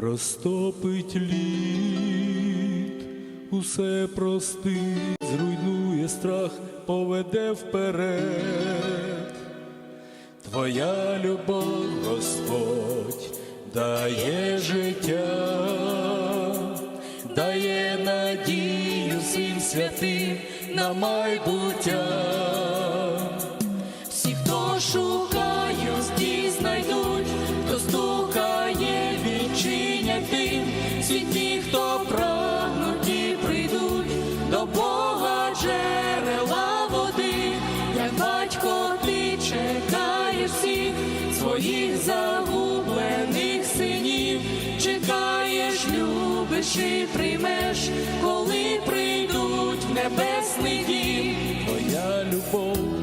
розтопить лід, усе простить, зруйнує страх, поведе вперед. Твоя любов, Господь, дає життя, дає надію всім святим на майбуття. Всі, хто шукає, всі ті, хто прагнуть, ті прийдуть до Бога джерела води, як батько ти чекаєш всіх своїх загублених синів, чекаєш, любиш і приймеш, коли прийдуть в небесний дім. Твоя любов,